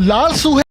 ਲਾਲ ਸੂਹੇ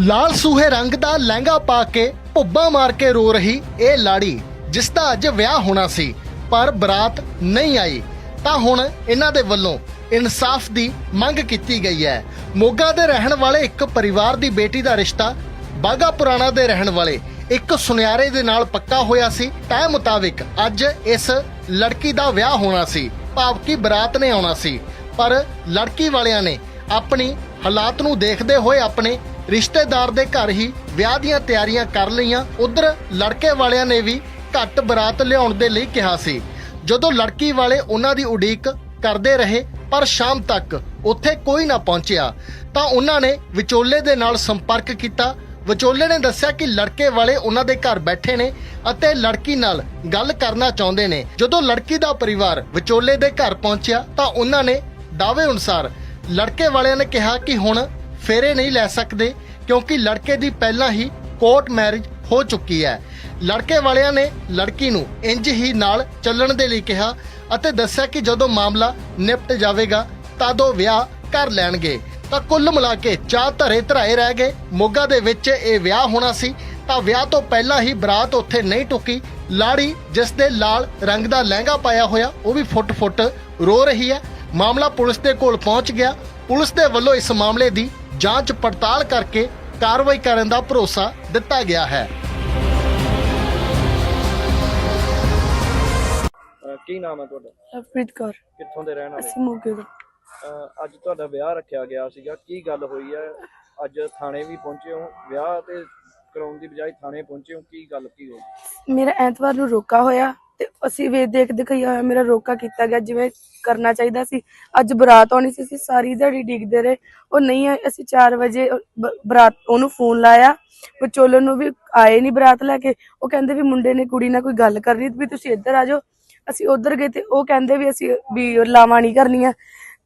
ਲਾਲ ਸੂਹੇ ਰੰਗ ਦਾ ਲਹਿੰਗਾ ਪਾ ਕੇ ਭੁੱਬਾ ਮਾਰ ਕੇ ਰੋ ਰਹੀ ਇਹ ਲਾੜੀ, ਜਿਸ ਦਾ ਅੱਜ ਵਿਆਹ ਹੋਣਾ ਸੀ, ਪਰ ਬਰਾਤ ਨਹੀਂ ਆਈ। ਤਾਂ ਹੁਣ ਇਹਨਾਂ ਦੇ ਵੱਲੋਂ ਇਨਸਾਫ ਦੀ ਮੰਗ ਕੀਤੀ ਗਈ ਹੈ। ਮੋਗਾ ਦੇ ਰਹਿਣ ਵਾਲੇ ਇੱਕ ਪਰਿਵਾਰ ਦੀ ਬੇਟੀ ਦਾ ਰਿਸ਼ਤਾ ਬਾਗਾ ਪੁਰਾਣਾ ਦੇ ਰਹਿਣ ਵਾਲੇ ਇੱਕ ਸੁਨਿਆਰੇ ਦੇ ਨਾਲ ਪੱਕਾ ਹੋਇਆ ਸੀ, ਤੈਅ ਮੁਤਾਬਿਕ ਅੱਜ ਇਸ ਲੜਕੀ ਦਾ ਵਿਆਹ ਹੋਣਾ ਸੀ ਭਾਵ ਕਿ ਬਰਾਤ ਨੇ ਆਉਣਾ ਸੀ। ਪਰ ਲੜਕੀ ਵਾਲਿਆਂ ਨੇ ਆਪਣੀ ਹਾਲਾਤ ਨੂੰ ਦੇਖਦੇ ਹੋਏ ਆਪਣੇ ਰਿਸ਼ਤੇਦਾਰ ਦੇ ਘਰ ਹੀ ਵਿਆਹ ਦੀਆਂ ਤਿਆਰੀਆਂ ਕਰ ਲਈਆਂ। ਉਧਰ ਲੜਕੇ ਵਾਲਿਆਂ ਨੇ ਵੀ ਘੱਟ ਬਰਾਤ ਲਿਆਉਣ ਦੇ ਲਈ ਕਿਹਾ ਸੀ। ਜਦੋਂ ਲੜਕੀ ਵਾਲੇ ਉਹਨਾਂ ਦੀ ਉਡੀਕ ਕਰਦੇ ਰਹੇ, ਪਰ ਸ਼ਾਮ ਤੱਕ ਉੱਥੇ ਕੋਈ ਨਾ ਪਹੁੰਚਿਆ, ਤਾਂ ਉਹਨਾਂ ਨੇ ਵਿਚੋਲੇ ਦੇ ਨਾਲ ਸੰਪਰਕ ਕੀਤਾ ਵਿਚੋਲੇ ਨੇ ਦੱਸਿਆ ਕਿ ਲੜਕੇ ਵਾਲੇ ਉਹਨਾਂ ਦੇ ਘਰ ਬੈਠੇ ਨੇ ਅਤੇ ਲੜਕੀ ਨਾਲ ਗੱਲ ਕਰਨਾ ਚਾਹੁੰਦੇ ਨੇ। ਜਦੋਂ ਲੜਕੀ ਦਾ ਪਰਿਵਾਰ ਵਿਚੋਲੇ ਦੇ ਘਰ ਪਹੁੰਚਿਆ ਤਾਂ ਉਹਨਾਂ ਨੇ ਦਾਅਵੇ ਅਨੁਸਾਰ ਲੜਕੇ ਵਾਲਿਆਂ ਨੇ ਕਿਹਾ ਕਿ ਹੁਣ ਫੇਰੇ ਨਹੀਂ ਲੈ ਸਕਦੇ ਕਿਉਂਕਿ ਲੜਕੇ ਦੀ ਪਹਿਲਾਂ ਹੀ ਕੋਰਟ ਮੈਰਿਜ ਹੋ ਚੁੱਕੀ ਹੈ। ਲੜਕੇ ਵਾਲਿਆਂ ਨੇ ਲੜਕੀ ਨੂੰ ਇੰਜ ਹੀ ਨਾਲ ਚੱਲਣ ਦੇ ਲਈ ਕਿਹਾ ਅਤੇ ਦੱਸਿਆ ਕਿ ਜਦੋਂ ਮਾਮਲਾ ਨਿਪਟ ਜਾਵੇਗਾ, ਤਦ ਉਹ ਵਿਆਹ ਕਰ ਲੈਣਗੇ। ਤਾਂ ਕੁੱਲ ਮਿਲਾ ਕੇ ਚਾਹ ਧਰੇ ਧਰਾਏ ਰਹਿ ਗਏ। ਮੋਗਾ ਦੇ ਵਿੱਚ ਇਹ ਵਿਆਹ ਹੋਣਾ ਸੀ ਤਾਂ ਵਿਆਹ ਤੋਂ ਪਹਿਲਾਂ ਹੀ ਬਰਾਤ ਉੱਥੇ ਨਹੀਂ ਟੁਕੀ। ਲਾੜੀ ਜਿਸ ਦੇ ਲਾਲ ਰੰਗ ਦਾ ਲਹਿੰਗਾ ਪਾਇਆ ਹੋਇਆ ਉਹ ਵੀ ਫੁੱਟ-ਫੁੱਟ ਰੋ ਰਹੀ ਹੈ। ਮਾਮਲਾ ਪੁਲਿਸ ਦੇ ਕੋਲ ਪਹੁੰਚ ਗਿਆ। ਪੁਲਿਸ ਦੇ ਵੱਲੋਂ ਇਸ ਮਾਮਲੇ ਦੀ ਜਾਂਚ ਪੜਤਾਲ ਕਰਕੇ ਕਾਰਵਾਈ ਕਰਨ ਦਾ ਭਰੋਸਾ ਦਿੱਤਾ ਗਿਆ ਹੈ। ਕੀ ਨਾਮ ਹੈ ਤੁਹਾਡਾ? ਲਵਪ੍ਰੀਤ ਕੌਰ। ਕਿੱਥੋਂ ਦੇ ਰਹਿਣ ਵਾਲੇ? ਅਸੀਂ ਮੋਗੇ ਤੋਂ। ਅੱਜ ਤੁਹਾਡਾ ਵਿਆਹ ਰੱਖਿਆ ਗਿਆ ਸੀਗਾ। ਕੀ ਗੱਲ ਹੋਈ ਹੈ? ਅੱਜ ਥਾਣੇ ਵੀ ਪਹੁੰਚੇ ਹੋ। ਵਿਆਹ ਤੇ ਕਰਾਉਣ ਦੀ ਬਜਾਏ ਥਾਣੇ ਪਹੁੰਚੇ ਹੋ। ਕੀ ਗੱਲ, ਕੀ ਹੋਈ? ਮੇਰਾ ਐਤਵਾਰ ਨੂੰ ਰੋਕਾ ਹੋਇਆ ਤੇ ਅਸੀਂ ਵੇ ਦੇਖ ਦਿਖਾਇਆ ਹੋਇਆ ਮੇਰਾ ਰੋਕਾ ਕੀਤਾ ਗਿਆ, ਜਿਵੇਂ ਕਰਨਾ ਚਾਹੀਦਾ ਸੀ। ਅੱਜ ਬਰਾਤ ਆਉਣੀ ਸੀ, ਅਸੀਂ ਸਾਰੀ ਦਿਹਾੜੀ ਡਿੱਗਦੇ ਰਹੇ। ਉਹ ਨਹੀਂ ਆਏ, ਅਸੀਂ 4 ਵਜੇ ਉਹ ਬ- ਬਰਾਤ ਉਹਨੂੰ ਫੋਨ ਲਾਇਆ। ਵਿਚੋਲਨ ਨੂੰ ਵੀ ਆਏ ਨਹੀਂ ਬਰਾਤ ਲੈ ਕੇ। ਉਹ ਕਹਿੰਦੇ ਵੀ ਮੁੰਡੇ ਨੇ ਕੁੜੀ ਨਾਲ ਕੋਈ ਗੱਲ ਕਰਨੀ, ਵੀ ਤੁਸੀਂ ਇੱਧਰ ਆ ਜਾਓ। ਅਸੀਂ ਉਧਰ ਗਏ ਤੇ ਉਹ ਕਹਿੰਦੇ ਵੀ ਅਸੀਂ ਵੀ ਲਾਵਾਂ ਨਹੀਂ ਕਰਨੀਆਂ।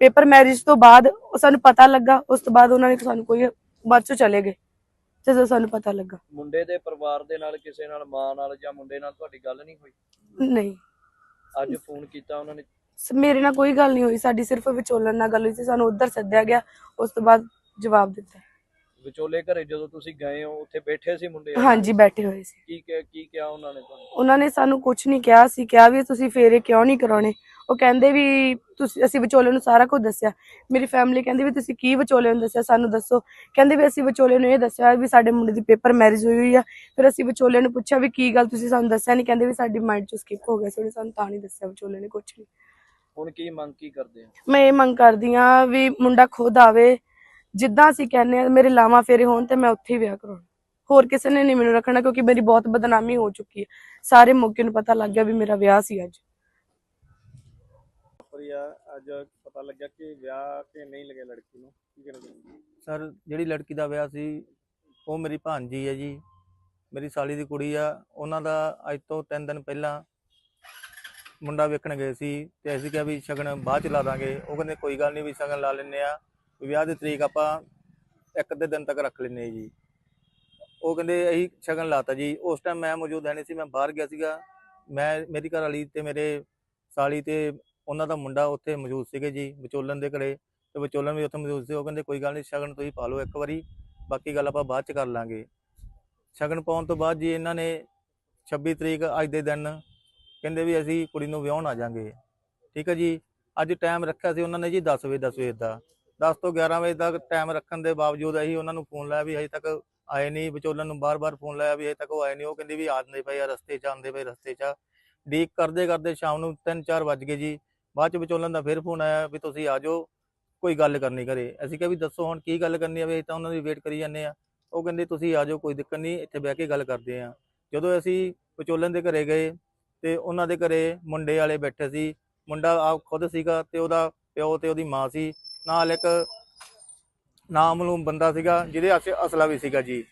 ਪੇਪਰ ਮੈਰਿਜ ਤੋਂ ਬਾਅਦ ਉਹ ਸਾਨੂੰ ਪਤਾ ਲੱਗਾ ਉਸ ਤੋਂ ਬਾਅਦ ਉਹਨਾਂ ਨੇ ਸਾਨੂੰ ਕੋਈ ਬਾਅਦ ਚੋਂ ਚਲੇ ਗਏ ਜਦੋਂ ਸਾਨੂੰ ਪਤਾ ਲੱਗਾ। ਮੁੰਡੇ ਦੇ ਪਰਿਵਾਰ ਦੇ ਨਾਲ ਕਿਸੇ ਨਾਲ ਮਾਂ ਨਾਲ ਜਾਂ ਮੁੰਡੇ ਨਾਲ ਤੁਹਾਡੀ ਗੱਲ ਨਹੀਂ ਹੋਈ? ਨਹੀਂ। ਅੱਜ ਫੋਨ ਕੀਤਾ ਉਹਨਾਂ ਨੇ? ਸ- ਮੇਰੇ ਨਾਲ ਕੋਈ ਗੱਲ ਨਹੀਂ ਹੋਈ ਸਾਡੀ ਸਿਰਫ ਵਿਚੋਲਨ ਨਾਲ ਗੱਲ ਹੋਈ ਸੀ ਸਾਨੂੰ ਉੱਧਰ ਸੱਦਿਆ ਗਿਆ ਉਸ ਤੋਂ ਬਾਅਦ ਜਵਾਬ ਦਿੱਤਾ। ਵਿਚੋਲੇ ਘਰੇ ਜਦੋਂ ਤੁਸੀਂ ਗਏ ਹੋ ਉੱਥੇ ਬੈਠੇ ਸੀ ਮੁੰਡੇ? ਹਾਂਜੀ ਬੈਠੇ ਹੋਏ ਸੀ। ਕੀ ਕਿਹਾ ਕੀ ਕਿਹਾ ਉਹਨਾਂ ਨੇ ਤੁਹਾਨੂੰ? ਉਹਨਾਂ ਨੇ ਸਾਨੂੰ ਕੁਝ ਨਹੀਂ ਕਿਹਾ ਸੀ ਕਿਹਾ ਵੀ ਤੁਸੀਂ ਫੇਰੇ ਕਿਉਂ ਨਹੀਂ ਕਰਾਉਣੇ? ਉਹ ਕਹਿੰਦੇ ਵੀ ਤੁਸੀਂ ਅਸੀਂ ਵਿਚੋਲੇ ਨੂੰ ਸਾਰਾ ਕੁਝ ਦੱਸਿਆ। ਮੇਰੀ ਫੈਮਿਲੀ ਕਹਿੰਦੀ ਵੀ ਤੁਸੀਂ ਕੀ ਵਿਚੋਲੇ ਨੂੰ ਦੱਸਿਆ ਸਾਨੂੰ ਦੱਸੋ। ਕਹਿੰਦੇ ਵੀ ਅਸੀਂ ਵਿਚੋਲੇ ਨੂੰ ਇਹ ਦੱਸਿਆ ਵੀ ਸਾਡੇ ਮੁੰਡੇ ਦੀ ਪੇਪਰ ਮੈਰਿਜ ਹੋਈ ਹੋਈ ਆ। ਫਿਰ ਅਸੀਂ ਵਿਚੋਲੇ ਨੂੰ ਪੁੱਛਿਆ ਵੀ ਕੀ ਗੱਲ ਤੁਸੀਂ ਸਾਨੂੰ ਦੱਸਿਆ ਨਹੀਂ ਕਹਿੰਦੇ ਵੀ ਸਾਡੀ ਮਾਈਂਡ ਚੋਂ ਸਕਿਪ ਹੋ ਗਿਆ ਸੀ ਉਹਨੇ ਸਾਨੂੰ ਤਾਂ ਨਹੀਂ ਦੱਸਿਆ ਵਿਚੋਲੇ ਨੇ ਕੁਝ ਨਹੀਂ ਹੁਣ ਕੀ ਮੰਗ ਕੀ ਕਰਦੇ ਆ ਮੈਂ ਇਹ ਮੰਗ ਕਰਦੀ ਆ ਵੀ ਮੁੰਡਾ ਖੁਦ ਆਵੇ। ਜਿੱਦਾਂ ਅਸੀਂ ਕਹਿੰਦੇ ਆ ਮੇਰੇ ਲਾਵਾਂ ਫੇਰੇ ਹੋਣ ਤੇ ਮੈਂ ਉੱਥੇ ਹੀ ਵਿਆਹ ਕਰਾਉਣਾ। ਹੋਰ ਕਿਸੇ ਨੇ ਨਹੀਂ ਮੈਨੂੰ ਰੱਖਣਾ ਕਿਉਂਕਿ ਮੇਰੀ ਬਹੁਤ ਬਦਨਾਮੀ ਹੋ ਚੁੱਕੀ ਹੈ ਸਾਰੇ ਮੌਕੇ ਨੂੰ ਪਤਾ ਲੱਗ ਗਿਆ ਵੀ ਮੇਰਾ ਵਿਆਹ ਸੀ ਅੱਜ। ਪ੍ਰਿਆ ਅੱਜ ਪਤਾ ਲੱਗਿਆ ਕਿ ਵਿਆਹ ਕੇ ਨਹੀਂ ਲਗੇ ਲੜਕੀ ਨੂੰ। ਕੀ ਕਰਨਾ ਸਰ, ਜਿਹੜੀ ਲੜਕੀ ਦਾ ਵਿਆਹ ਸੀ, ਉਹ ਮੇਰੀ ਭਾਂਜੀ ਹੈ ਜੀ। ਮੇਰੀ ਸਾਲੀ ਦੀ ਕੁੜੀ ਆ। ਉਹਨਾਂ ਦਾ ਅੱਜ ਤੋਂ 3 ਦਿਨ ਪਹਿਲਾਂ ਮੁੰਡਾ ਵੇਖਣ ਗਏ ਸੀ ਤੇ ਅਸੀਂ ਕਿਹਾ ਵੀ ਸ਼ਗਨ ਬਾਅਦ ਚ ਲਾ ਦਾਂਗੇ। ਉਹ ਕਹਿੰਦੇ, ਕੋਈ ਗੱਲ ਨਹੀਂ ਵੀ ਸ਼ਗਨ ਲਾ ਲੈਨੇ ਆ। ਵਿਆਹ ਦੀ ਤਰੀਕ ਆਪਾਂ ਇੱਕ ਅੱਧੇ ਦਿਨ ਤੱਕ ਰੱਖ ਲੈਨੇ ਆ ਜੀ। ਉਹ ਕਹਿੰਦੇ, ਅਸੀਂ ਸ਼ਗਨ ਲਾਤਾ ਜੀ। ਉਸ ਟਾਈਮ ਮੈਂ ਮੌਜੂਦ ਹੈ ਨਹੀਂ ਸੀ, ਮੈਂ ਬਾਹਰ ਗਿਆ ਸੀਗਾ। ਮੈਂ, ਮੇਰੀ ਘਰ ਵਾਲੀ ਤੇ ਮੇਰੇ ਸਾਲੀ ਤੇ ਉਹਨਾਂ ਦਾ ਮੁੰਡਾ ਉੱਥੇ ਮੌਜੂਦ ਸੀਗੇ ਜੀ, ਵਿਚੋਲਨ ਦੇ ਘਰੇ, ਤੇ ਵਿਚੋਲਨ ਵੀ ਉੱਥੇ ਮੌਜੂਦ ਸੀ, ਉਹ ਕਹਿੰਦੇ ਕੋਈ ਗੱਲ ਨਹੀਂ ਸ਼ਗਨ ਤੁਸੀਂ ਪਾ ਲਓ ਇੱਕ ਵਾਰੀ, ਬਾਕੀ ਗੱਲ ਆਪਾਂ ਬਾਅਦ ਚ ਕਰ ਲਾਂਗੇ। ਸ਼ਗਨ ਪਾਉਣ ਤੋਂ ਬਾਅਦ ਜੀ ਇਹਨਾਂ ਨੇ 26 ਤਰੀਕ ਅੱਜ ਦੇ ਦਿਨ ਕਹਿੰਦੇ ਵੀ ਅਸੀਂ ਕੁੜੀ ਨੂੰ ਵਿਆਹਣ ਆ ਜਾਾਂਗੇ। ਠੀਕ ਹੈ ਜੀ, ਅੱਜ ਟਾਈਮ ਰੱਖਿਆ ਸੀ ਉਹਨਾਂ ਨੇ ਜੀ 10 ਵਜੇ 10 ਵਜੇ ਦਾ। 10 ਤੋਂ 11 ਵਜੇ ਤੱਕ ਟਾਈਮ ਰੱਖਣ ਦੇ ਬਾਵਜੂਦ ਅਸੀਂ ਉਹਨਾਂ ਨੂੰ ਫੋਨ ਲਾਇਆ ਵੀ ਹਜੇ ਤੱਕ ਆਏ ਨਹੀਂ ਵਿਚੋਲਨ ਨੂੰ ਬਾਰ-ਬਾਰ ਫੋਨ ਲਾਇਆ ਵੀ ਹਜੇ ਤੱਕ ਉਹ ਆਏ ਨਹੀਂ ਉਹ ਕਹਿੰਦੇ ਵੀ ਆਉਂਦੇ ਪਏ ਆ, ਰਸਤੇ 'ਚ ਆਉਂਦੇ ਪਏ ਰਸਤੇ 'ਚ ਡੀਕ ਕਰਦੇ ਕਰਦੇ ਸ਼ਾਮ ਨੂੰ 3-4 ਵੱਜ ਗਏ ਜੀ ਬਾਅਦ ਚ ਵਿਚੋਲਨ ਦਾ ਫਿਰ ਫੋਨ ਆਇਆ ਵੀ ਤੁਸੀਂ ਆ ਜਾਓ, ਕੋਈ ਗੱਲ ਕਰਨੀ ਘਰੇ। ਅਸੀਂ ਕਿਹਾ ਵੀ ਦੱਸੋ ਹੁਣ ਕੀ ਗੱਲ ਕਰਨੀ ਆ ਵੀ ਤਾਂ ਉਹਨਾਂ ਦੀ ਵੇਟ ਕਰੀ ਜਾਂਦੇ ਆ। ਉਹ ਕਹਿੰਦੇ ਤੁਸੀਂ ਆ ਜਾਓ, ਕੋਈ ਦਿੱਕਤ ਨਹੀਂ, ਇੱਥੇ ਬਹਿ ਕੇ ਗੱਲ ਕਰਦੇ ਆ। ਜਦੋਂ ਅਸੀਂ ਵਿਚੋਲਨ ਦੇ ਘਰੇ ਗਏ ਤੇ ਉਹਨਾਂ ਦੇ ਘਰੇ ਮੁੰਡੇ ਵਾਲੇ ਬੈਠੇ ਸੀ। ਮੁੰਡਾ ਆਪ ਖੁਦ ਸੀਗਾ ਤੇ ਉਹਦਾ ਪਿਓ ਤੇ ਉਹਦੀ ਮਾਂ ਸੀ। ਨਾਲ ਇੱਕ ਨਾਮਲੂਮ ਬੰਦਾ ਸੀਗਾ, ਜਿਹਦੇ ਹੱਥ ਅਸਲਾ ਵੀ ਸੀਗਾ ਜੀ।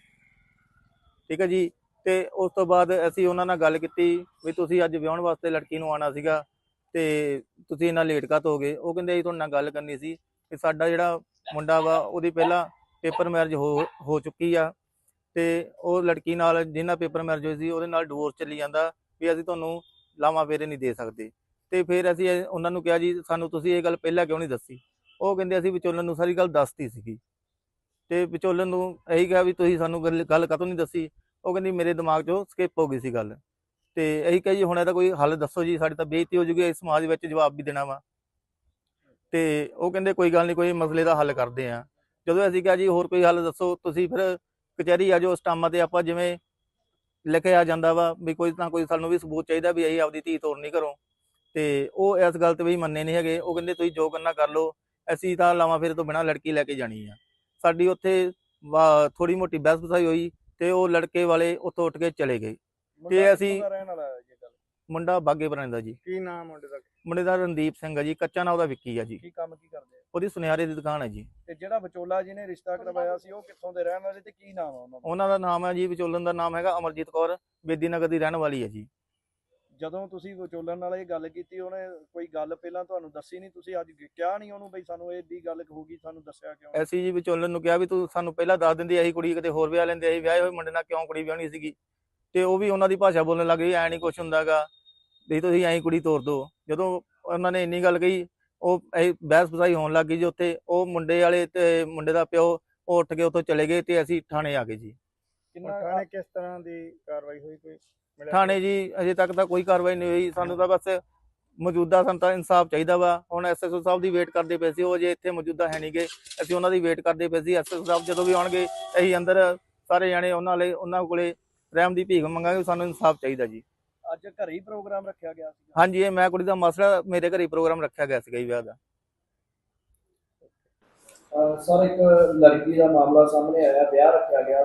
ਠੀਕ ਹੈ ਜੀ? ਤੇ ਉਸ ਤੋਂ ਬਾਅਦ ਅਸੀਂ ਉਹਨਾਂ ਨਾਲ ਗੱਲ ਕੀਤੀ ਵੀ ਤੁਸੀਂ ਅੱਜ ਵਿਆਹਣ ਵਾਸਤੇ ਲੜਕੀ ਨੂੰ ਆਣਾ ਸੀਗਾ। ਤੇ ਤੁਸੀਂ ਇੰਨਾ ਲੇਟ ਕਾਤ ਹੋ ਗਏ? ਉਹ ਕਹਿੰਦੇ ਅਸੀਂ ਤੁਹਾਡੇ ਨਾਲ ਗੱਲ ਕਰਨੀ ਸੀ ਕਿ ਸਾਡਾ ਜਿਹੜਾ ਮੁੰਡਾ ਵਾ, ਉਹਦੀ ਪਹਿਲਾਂ ਪੇਪਰ ਮੈਰਿਜ ਹੋ ਹੋ ਚੁੱਕੀ ਆ ਤੇ ਉਹ ਲੜਕੀ ਨਾਲ ਜਿਹਨਾਂ ਪੇਪਰ ਮੈਰਿਜ ਹੋਈ ਸੀ, ਉਹਦੇ ਨਾਲ ਡਿਵੋਰਸ ਚੱਲੀ ਜਾਂਦਾ ਵੀ ਅਸੀਂ ਤੁਹਾਨੂੰ ਲਾਵਾਂ ਫੇਰੇ ਨਹੀਂ ਦੇ ਸਕਦੇ। ਤੇ ਫਿਰ ਅਸੀਂ ਉਹਨਾਂ ਨੂੰ ਕਿਹਾ ਜੀ, ਸਾਨੂੰ ਤੁਸੀਂ ਇਹ ਗੱਲ ਪਹਿਲਾਂ ਕਿਉਂ ਨਹੀਂ ਦੱਸੀ? ਉਹ ਕਹਿੰਦੇ ਅਸੀਂ ਵਿਚੋਲਨ ਨੂੰ ਸਾਰੀ ਗੱਲ ਦੱਸਤੀ ਸੀਗੀ। ਤੇ ਵਿਚੋਲਨ ਨੂੰ ਇਹੀ ਕਿਹਾ ਵੀ ਤੁਸੀਂ ਸਾਨੂੰ ਗੱਲ ਗੱਲ ਕਾਹਤੋਂ ਨਹੀਂ ਦੱਸੀ? ਉਹ ਕਹਿੰਦੀ ਮੇਰੇ ਦਿਮਾਗ 'ਚੋਂ ਸਕਿਪ ਹੋ ਗਈ ਸੀ ਗੱਲ। ਤੇ ਇਹੀ ਕਿਹਾ ਜੀ ਹੁਣ ਇਹਦਾ ਕੋਈ ਹੱਲ ਦੱਸੋ ਜੀ, ਸਾਡੀ ਤਾਂ ਬੇਇੱਜ਼ਤੀ ਹੋ ਜੂਗੀ, ਇਸ ਸਮਾਜ ਵਿੱਚ ਜਵਾਬ ਵੀ ਦੇਣਾ ਵਾ। ਤੇ ਉਹ ਕਹਿੰਦੇ ਕੋਈ ਗੱਲ ਨਹੀਂ ਕੋਈ ਮਸਲੇ ਦਾ ਹੱਲ ਕਰਦੇ ਆ। ਜਦੋਂ ਅਸੀਂ ਕਿਹਾ ਜੀ, ਹੋਰ ਕੋਈ ਹੱਲ ਦੱਸੋ, ਤੁਸੀਂ ਫਿਰ ਕਚਹਿਰੀ ਆ ਜਾਓ, ਉਸ ਟਾਈਮਾਂ ਤੇ ਆਪਾਂ ਜਿਵੇਂ ਲਿਖਿਆ ਜਾਂਦਾ ਵਾ, ਵੀ ਕੋਈ ਨਾ ਕੋਈ ਸਾਨੂੰ ਵੀ ਸਬੂਤ ਚਾਹੀਦਾ ਵੀ ਅਸੀਂ ਆਪਦੀ ਧੀ ਤੋੜਨੀ ਕਰੋ ਤੇ ਉਹ ਇਸ ਗੱਲ ਤੇ ਵੀ ਮੰਨੇ ਨਹੀਂ ਹੈਗੇ, ਉਹ ਕਹਿੰਦੇ ਤੁਸੀਂ ਜੋ ਕਰਨਾ ਕਰ ਲਓ, ਅਸੀਂ ਤਾਂ ਲਾਵਾਂ ਫਿਰ ਤੋਂ ਬਿਨਾਂ ਲੜਕੀ ਲੈ ਕੇ ਜਾਣੀ ਆ। ਸਾਡੀ ਉੱਥੇ ਥੋੜੀ ਮੋਟੀ ਬਹਿਸ ਬਸਾਈ ਹੋਈ ਤੇ ਉਹ ਲੜਕੇ ਵਾਲੇ ਉੱਥੋਂ ਉੱਠ ਕੇ ਚਲੇ ਗਏ। ਮੁੰਡਾ ਅਸੀਂ- ਕਿੱਥੋਂ ਦਾ ਰਹਿਣ ਵਾਲਾ ਹੈ ਜੀ ਗੱਲ? ਮੁੰਡਾ ਬਾਗੇ ਬਰਾਂ ਦਾ ਜੀ। ਕੀ ਨਾਮ ਮੁੰਡੇ ਦਾ? ਮੁੰਡੇ ਦਾ ਰਣਦੀਪ ਸਿੰਘ ਆ ਜੀ ਕੱਚਾ ਨਾਂ ਉਹਦਾ ਵਿੱਕੀ ਆ ਜੀ। ਕੀ ਕੰਮ ਕੀ ਕਰਦੇ ਆ? ਉਹਦੀ ਸੁਨਿਆਰੇ ਦੀ ਦੁਕਾਨ ਹੈ ਜੀ। ਤੇ ਜਿਹੜਾ ਵਿਚੋਲਾ ਜੀ ਨੇ ਰਿਸ਼ਤਾ ਕਰਵਾਇਆ ਸੀ ਉਹ ਕਿੱਥੋਂ ਦੇ ਰਹਿਣ ਵਾਲੇ ਤੇ ਕੀ ਨਾਮ ਆ ਉਹਨਾਂ ਦਾ? ਉਹਨਾਂ ਦਾ ਨਾਮ ਹੈ ਜੀ ਵਿਚੋਲਨ ਦਾ ਨਾਮ ਹੈਗਾ ਅਮਰਜੀਤ ਕੌਰ ਬੇਦੀ ਨਗਰ ਦੀ ਰਹਿਣ ਵਾਲੀ ਹੈ ਜੀ। ਜਦੋਂ ਤੁਸੀਂ ਵਿਚੋਲਨ ਨਾਲ ਇਹ ਗੱਲ ਕੀਤੀ ਉਹਨੇ ਕੋਈ ਗੱਲ ਪਹਿਲਾਂ ਤੁਹਾਨੂੰ ਦੱਸੀ ਨਹੀਂ? ਤੁਸੀਂ ਅੱਜ ਕਿਹਾ ਨਹੀਂ ਉਹਨੂੰ ਬਈ ਸਾਨੂੰ ਇਹਦੀ ਗੱਲ ਹੋਊਗੀ ਸਾਨੂੰ ਦੱਸਿਆ ਕਿਉਂ? ਐਸੀ ਜੀ ਵਿਚੋਲਨ ਨੂੰ ਕਿਹਾ ਵੀ ਤੂੰ ਸਾਨੂੰ ਪਹਿਲਾਂ ਦੱਸ ਦਿੰਦੀ ਅਸੀਂ ਕੁੜੀ ਕਿਤੇ ਹੋਰ ਵਿਆਹ ਲੈਂਦੇ ਅਸੀਂ ਵਿਆਹੇ ਹੋਏ ਮੁੰਡੇ ਨਾਲ ਕਿਉਂ ਕੁੜੀ ਵਿਆਹਣੀ ਸੀਗੀ? ਤੇ ਉਹ ਵੀ ਉਹਨਾਂ ਦੀ ਭਾਸ਼ਾ ਬੋਲਣ ਲੱਗ ਗਈ ਐ ਨਹੀਂ ਕੁਛ ਹੁੰਦਾਗਾ। ਵੀ ਤੁਸੀਂ ਐਂ ਕੁੜੀ ਤੋਰ ਦੋ। ਜਦੋਂ ਉਹਨਾਂ ਨੇ ਇੰਨੀ ਗੱਲ ਕਹੀ ਉਹ ਬਹਿਸ ਬਸਾਈ ਹੋਣ ਲੱਗ ਗਈ ਜੀ ਉੱਥੇ। ਉਹ ਮੁੰਡੇ ਵਾਲੇ ਤੇ ਮੁੰਡੇ ਦਾ ਪਿਓ ਉਹ ਉੱਠ ਕੇ ਉੱਥੋਂ ਚਲੇ ਗਏ ਤੇ ਅਸੀਂ ਥਾਣੇ ਆ ਗਏ ਜੀ। ਕਿੰਨਾ ਥਾਣੇ ਕਿਸ ਤਰ੍ਹਾਂ ਦੀ ਕਾਰਵਾਈ ਹੋਈ? ਕੋਈ ਥਾਣੇ ਜੀ ਅਜੇ ਤੱਕ ਤਾਂ ਕੋਈ ਕਾਰਵਾਈ ਨਹੀਂ ਹੋਈ। ਸਾਨੂੰ ਤਾਂ ਬਸ ਮੌਜੂਦਾ ਸਾਨੂੰ ਤਾਂ ਇਨਸਾਫ ਚਾਹੀਦਾ ਵਾ। ਹੁਣ ਐਸਐਸਓ ਸਾਹਿਬ ਦੀ ਵੇਟ ਕਰਦੇ ਪਏ ਸੀ ਉਹ ਅਜੇ ਇੱਥੇ ਮੌਜੂਦਾ ਹੈ ਨਹੀਂਗੇ ਅਸੀਂ ਉਹਨਾਂ ਦੀ ਵੇਟ ਕਰਦੇ ਪਏ ਸੀ। ਐਸਐਸਓ ਸਾਹਿਬ ਜਦੋਂ ਵੀ ਆਉਣਗੇ ਅਸੀਂ ਅੰਦਰ ਸਾਰੇ ਜਾਣੇ ਉਹਨਾਂ ਲਈ ਉਹਨਾਂ ਕੋਲੇ ਰਹਿਮ ਦੀ ਭੀਖ ਮੰਗਾਂਗੇ ਸਾਨੂੰ ਇਨਸਾਫ ਚਾਹੀਦਾ ਜੀ। ਅੱਜ ਘਰੇ ਹੀ ਪ੍ਰੋਗਰਾਮ ਰੱਖਿਆ ਗਿਆ ਸੀ ਹਾਂਜੀ ਇਹ ਮੈਂ ਕੁੜੀ ਦਾ ਮਸਲਾ ਮੇਰੇ ਘਰੇ ਪ੍ਰੋਗਰਾਮ ਰੱਖਿਆ ਗਿਆ ਸੀਗਾ ਜੀ ਵਿਆਹ ਦਾ। ਸਰ ਇੱਕ ਲੜਕੀ ਦਾ ਮਾਮਲਾ ਸਾਹਮਣੇ ਆਇਆ ਵਿਆਹ ਰੱਖਿਆ ਗਿਆ।